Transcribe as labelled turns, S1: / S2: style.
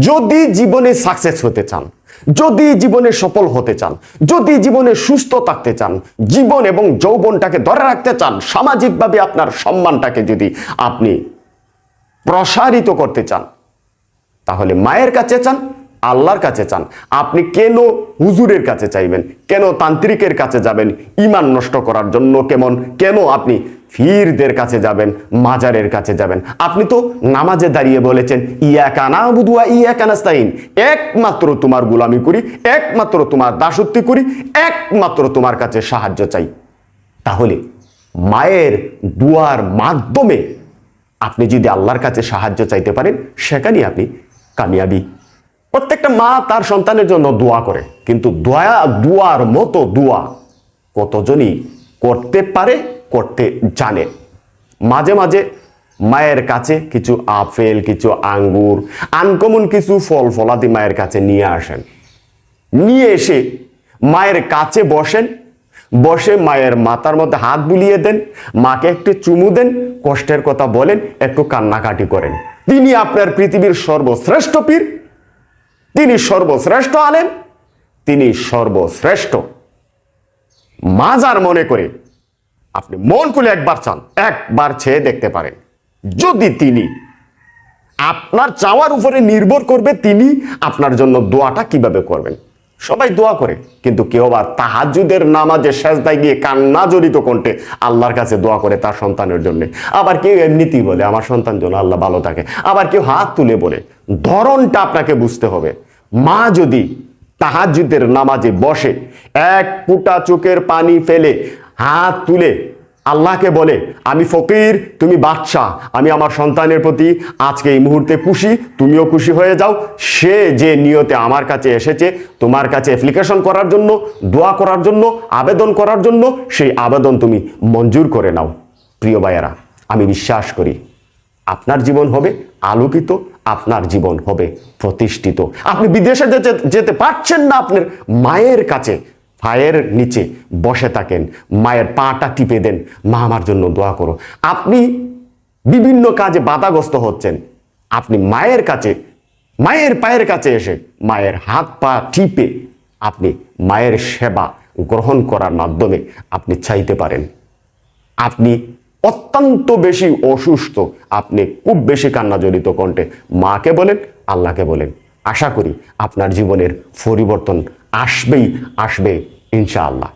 S1: যদি জীবনে সাকসেস হতে চান, যদি জীবনে সফল হতে চান, যদি জীবনে সুস্থ থাকতে চান, জীবন এবং যৌবনটাকে ধরে রাখতে চান, সামাজিকভাবে আপনার সম্মানটাকে যদি আপনি প্রসারিত করতে চান, তাহলে মায়ের কাছে চান, আল্লাহর কাছে চান। আপনি কেন হুজুরের কাছে চাইবেন? কেন তান্ত্রিকের কাছে যাবেন? ইমান নষ্ট করার জন্য কেমন? কেন আপনি ফিরদের কাছে যাবেন, মাজারের কাছে যাবেন। আপনি তো নামাজে দাঁড়িয়ে বলেছেন ইয়া কানা বুধুয়া ইয়া কানাস্তাইন একমাত্র তোমার গুলামি করি, একমাত্র তোমার দাসত্ব করি, একমাত্র তোমার কাছে সাহায্য চাই। তাহলে মায়ের দুয়ার মাধ্যমে আপনি যদি আল্লাহর কাছে সাহায্য চাইতে পারেন, সেখানেই আপনি কামিয়াবি। প্রত্যেকটা মা তার সন্তানের জন্য দোয়া করে, কিন্তু দোয়া, দুয়ার মতো দোয়া কতজনই করতে পারে? করতে জানে। মাঝে মাঝে মায়ের কাছে কিছু আপেল, কিছু আঙ্গুর, আনকমন কিছু ফল ফলাদি মায়ের কাছে নিয়ে আসেন। নিয়ে এসে মায়ের কাছে বসেন। বসে মায়ের মাথার মধ্যে হাত বুলিয়ে দেন। মাকে একটু চুমু দেন। কষ্টের কথা বলেন, একটু কান্নাকাটি করেন। তিনি আপনার পৃথিবীর সর্বশ্রেষ্ঠ পীর। তিনি সর্বশ্রেষ্ঠ আলেন তিনি সর্বশ্রেষ্ঠ। মাজার মনে করে আপনি মন খুলে একবার চান, একবার ছেয়ে দেখতে পারেন। যদি তিনি আপনার চাওয়ার উপরে নির্ভর করবে, তিনি আপনার জন্য দোয়াটা কীভাবে করবেন? সবাই দোয়া করে, কিন্তু কেউ আবার তাহাজুদের নামাজে সেজদায় গিয়ে কান্না জড়িত কণ্ঠে আল্লাহর কাছে দোয়া করে তার সন্তানের জন্য। আবার কেউ এমনিতেই বলে, আমার সন্তান যেন আল্লাহ ভালো থাকে। আবার কেউ হাত তুলে বলে, ধরনটা আপনাকে বুঝতে হবে। মা যদি তাহাজুদের নামাজে বসে এক ফুটা চোখের পানি ফেলে হাত তুলে আল্লাহকে বলে, আমি ফকির, তুমি বাদশাহ, আমি আমার সন্তানের প্রতি আজকে এই মুহূর্তে খুশি, তুমিও খুশি হয়ে যাও। সে যে নিয়তে আমার কাছে এসেছে, তোমার কাছে অ্যাপ্লিকেশন করার জন্য, দোয়া করার জন্য, আবেদন করার জন্য, সেই আবেদন তুমি মঞ্জুর করে নাও। প্রিয় ভাইয়েরা, আমি বিশ্বাস করি, আপনার জীবন হবে আলোকিত, আপনার জীবন হবে প্রতিষ্ঠিত। আপনি বিদেশে যেতে পারছেন না আপনার মায়ের কাছে। পায়ের নিচে বসে থাকেন, মায়ের পাটা টিপে দেন, মা, আমার জন্য দোয়া করো। আপনি বিভিন্ন কাজে বাধাগ্রস্ত হচ্ছেন। আপনি মায়ের কাছে, মায়ের পায়ের কাছে এসে মায়ের হাত পা টিপে আপনি মায়ের সেবা গ্রহণ করার মাধ্যমে আপনি চাইতে পারেন। আপনি অত্যন্ত বেশি অসুস্থ, আপনি খুব বেশি কান্না জড়িত কণ্ঠে মাকে বলেন, আল্লাহকে বলেন। আশা করি আপনার জীবনের পরিবর্তন আসবেই আসবে ইনশাআল্লাহ।